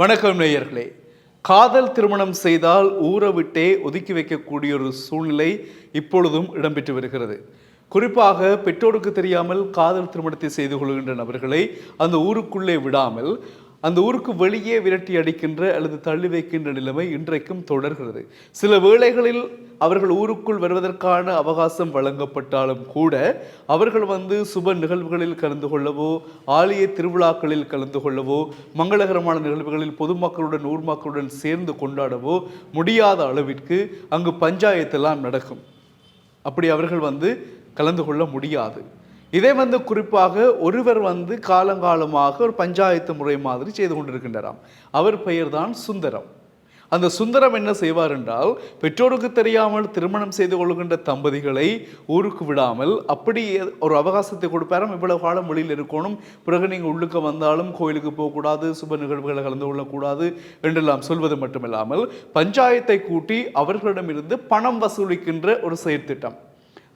வணக்கம் நேயர்களே. காதல் திருமணம் செய்தால் ஊரை விட்டே ஒதுக்கி வைக்கக்கூடிய ஒரு சூழ்நிலை இப்பொழுதும் இடம்பெற்று வருகிறது. குறிப்பாக பெற்றோருக்கு தெரியாமல் காதல் திருமணத்தை செய்து கொள்கின்ற நபர்களை அந்த ஊருக்குள்ளே விடாமல் அந்த ஊருக்கு வெளியே விரட்டி அடிக்கின்ற அல்லது தள்ளி வைக்கின்ற நிலைமை இன்றைக்கும் தொடர்கிறது. சில வேளைகளில் அவர்கள் ஊருக்குள் வருவதற்கான அவகாசம் வழங்கப்பட்டாலும் கூட அவர்கள் வந்து சுப நிகழ்வுகளில் கலந்து கொள்ளவோ ஆலய திருவிழாக்களில் கலந்து கொள்ளவோ மங்களகரமான நிகழ்வுகளில் பொதுமக்களுடன் ஊர் மக்களுடன் சேர்ந்து கொண்டாடவோ முடியாத அளவிற்கு அங்கு பஞ்சாயத்தெல்லாம் நடக்கும். அப்படி அவர்கள் வந்து கலந்து கொள்ள முடியாது. இதே வந்து குறிப்பாக ஒருவர் வந்து காலங்காலமாக ஒரு பஞ்சாயத்து முறை மாதிரி செய்து கொண்டிருக்கின்றாராம். அவர் பெயர்தான் சுந்தரம். அந்த சுந்தரம் என்ன செய்வார் என்றால் பெற்றோருக்கு தெரியாமல் திருமணம் செய்து கொள்கின்ற தம்பதிகளை ஊருக்கு விடாமல் அப்படி ஒரு அவகாசத்தை கொடுப்பாராம். இவ்வளவு காலம் வெளியில் இருக்கணும் பிறகு நீங்கள் உள்ளுக்கு வந்தாலும் கோயிலுக்கு போகக்கூடாது சுப நிகழ்வுகளை கலந்து கொள்ளக்கூடாது என்றெல்லாம் சொல்வது மட்டுமில்லாமல் பஞ்சாயத்தை கூட்டி அவர்களிடமிருந்து பணம் வசூலிக்கின்ற ஒரு செயற்திட்டம்.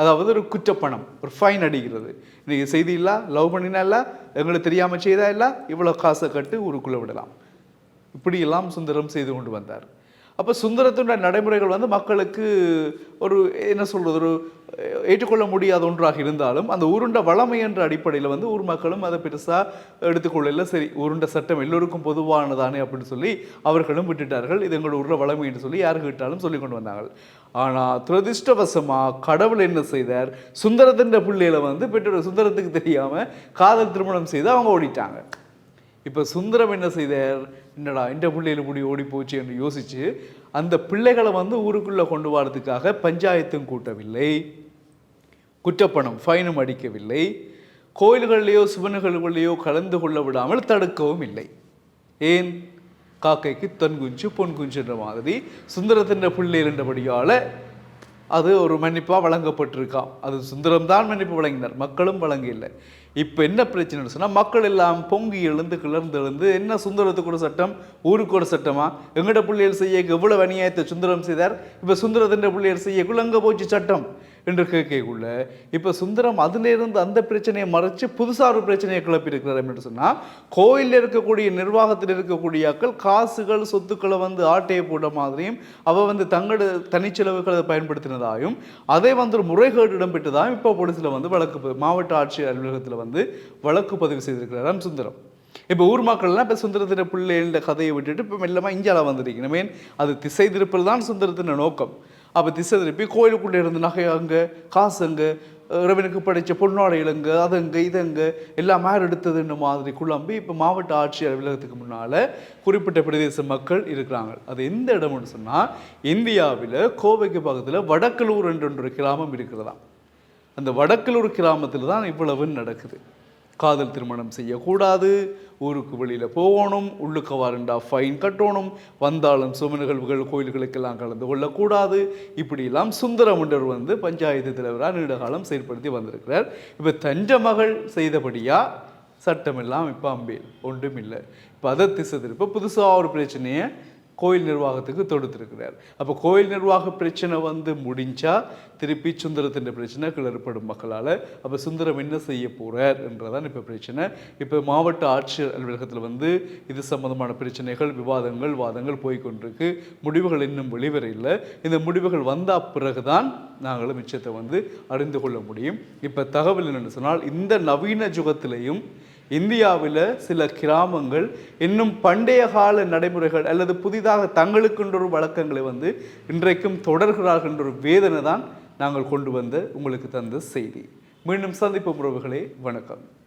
அதாவது ஒரு குற்றப்பணம் ஒரு ஃபைன் அடிக்கிறது. இன்றைக்கி செய்தி இல்லை லவ் பண்ணினா இல்லை எங்களுக்கு தெரியாமல் செய்தா இல்லை இவ்வளோ காசை கட்டு ஊருக்குள்ளே விடலாம். இப்படியெல்லாம் சுந்தரம் செய்து கொண்டு வந்தார். அப்போ சுந்தரத்தினுடைய நடைமுறைகள் வந்து மக்களுக்கு ஒரு என்ன சொல்கிறது ஒரு ஏற்றுக்கொள்ள முடியாத ஒன்றாக இருந்தாலும் அந்த உருண்ட வளமை என்ற அடிப்படையில் வந்து ஊர் மக்களும் அதை பெருசாக எடுத்துக்கொள்ளல. சரி உருண்ட சட்டம் எல்லோருக்கும் பொதுவானதானே அப்படின்னு சொல்லி அவர்களும் விட்டுட்டார்கள். இது எங்களோட உருண்ட வளமை என்று சொல்லி யார் கேட்டாலும் சொல்லி கொண்டு வந்தாங்க ஆனால் துரதிருஷ்டவசமாக கடவுள் என்ன செய்தார்? சுந்தரத்தின் பிள்ளையில வந்து பெற்றோர் சுந்தரத்துக்கு தெரியாமல் காதல் திருமணம் செய்து அவங்க ஓடிட்டாங்க. இப்போ சுந்தரம் என்ன செய்தார்? என்னடா இந்த பிள்ளைகள் இப்படி ஓடி போச்சு என்று யோசிச்சு அந்த பிள்ளைகளை வந்து ஊருக்குள்ளே கொண்டு வரதுக்காக பஞ்சாயத்தும் கூட்டவில்லை. குற்றப்பணம் ஃபைனும் அடிக்கவில்லை. கோயில்களிலேயோ சிவன்களுக்குள்ளேயோ கலந்து கொள்ள விடாமல் தடுக்கவும் இல்லை. ஏன்? காக்கைக்கு தன் குஞ்சு பொன் குஞ்சுன்ற மாதிரி. சுந்தரத்தின் பிள்ளை இருந்தபடியால் அது ஒரு மன்னிப்பாக வழங்கப்பட்டிருக்காம். அது சுந்தரம் தான் மன்னிப்பு வழங்கினார். மக்களும் வழங்கவில்லை. இப்போ என்ன பிரச்சனைன்னு சொன்னால் மக்கள் எல்லாம் பொங்கி எழுந்து கிளர்ந்து எழுந்து என்ன சுந்தரத்துக்கு ஒரு சட்டம் ஊருக்கு ஒரு சட்டமா? எங்கட பிள்ளைகள் செய்ய எவ்வளவு அநியாயத்தை சுந்தரம் செய்தார்? இப்போ சுந்தரத்தின் பிள்ளைகள் செய்யக்குள்ள அங்கே போச்சு சட்டம் என்று கேட்கக்குள்ள இப்போ சுந்தரம் அதிலிருந்து அந்த பிரச்சனையை மறைச்சு புதுசாக ஒரு பிரச்சனையை கிளப்பியிருக்கிறார் என்று சொன்னால் கோயிலில் இருக்கக்கூடிய நிர்வாகத்தில் இருக்கக்கூடிய ஆக்கள் காசுகள் சொத்துக்களை வந்து ஆட்டையை போட்ட மாதிரியும் அவள் வந்து தங்களோட தனிச்செலவுகளை பயன்படுத்தினதாயும் அதே வந்து ஒரு முறைகேடு இடம்பெற்றதாயும் இப்போ போலீஸில் வந்து வழக்கு மாவட்ட ஆட்சியர் அலுவலகத்தில் வந்து வழக்கு பதிவு செய்திருக்கிறாராம் சுந்தரம் இப்போ ஊர் மக்கள்லாம் இப்போ சுந்தரத்தின பிள்ளைன்ற கதையை விட்டுட்டு இப்போ மெல்லமாக இந்தியாவில் வந்திருக்கீங்க மீன் அது திசை திருப்பல் தான் சுந்தரத்தின நோக்கம். அப்போ திசை திருப்பி கோயிலுக்குள்ளே இருந்து நகை அங்கே காசு அங்கே இறைவனுக்கு படித்த பொன்னாடைகள் அங்கே அது அங்கே இது எல்லாம் மேர் எடுத்ததுன்னு மாதிரி குழம்பி இப்போ மாவட்ட ஆட்சியர் அலுவலகத்துக்கு முன்னால் குறிப்பிட்ட பிரதேச மக்கள் இருக்கிறாங்க. அது எந்த இடம்னு சொன்னால் இந்தியாவில் கோவைக்கு பக்கத்தில் வடக்கலூர் என்ற ஒரு கிராமம் இருக்கிறதா அந்த வடக்கலூர் கிராமத்தில் தான் இவ்வளவு நடக்குது. காதல் திருமணம் செய்யக்கூடாது. ஊருக்கு வெளியில் போகணும். உள்ளுக்க வாருண்டா ஃபைன் கட்டணும். வந்தாலும் சும நிகழ்வுகள் கோயில்களுக்கெல்லாம் கலந்து கொள்ளக்கூடாது. இப்படியெல்லாம் சுந்தரமுண்டர் வந்து பஞ்சாயத்து தலைவராக நீண்ட காலம் செயல்படுத்தி வந்திருக்கிறார். இப்போ தஞ்ச மகள் செய்தபடியாக சட்டமெல்லாம் இப்போ அம்பேல் ஒன்றும் இல்லை இப்போ அதை திசை திருப்ப புதுசாக ஒரு பிரச்சனையை கோயில் நிர்வாகத்துக்கு தொடுத்திருக்கிறார். அப்போ கோயில் நிர்வாக பிரச்சனை வந்து முடிஞ்சா திருப்பி சுந்தரத்தின் பிரச்சனை கிளறுபடும் மக்களால். அப்போ சுந்தரம் என்ன செய்ய போகிறார் என்றதான் இப்போ பிரச்சனை. இப்போ மாவட்ட ஆட்சியர் அலுவலகத்தில் வந்து இது சம்மந்தமான பிரச்சனைகள் விவாதங்கள் வாதங்கள் போய்கொண்டிருக்கு. முடிவுகள் இன்னும் வெளிவரையில் இந்த முடிவுகள் வந்த பிறகுதான் நாங்களும் மிச்சத்தை வந்து அறிந்து கொள்ள முடியும். இப்போ தகவல் என்னென்னு சொன்னால் இந்த நவீன யுகத்திலையும் இந்தியாவில் சில கிராமங்கள் இன்னும் பண்டைய கால நடைமுறைகள் அல்லது புதிதாக தங்களுக்குன்ற ஒரு வழக்கங்களை வந்து இன்றைக்கும் தொடர்கிறார்கள் என்ற ஒரு வேதனை தான் நாங்கள் கொண்டு வந்த உங்களுக்கு தந்த செய்தி. மீண்டும் சந்திப்பு உறவுகளே. வணக்கம்.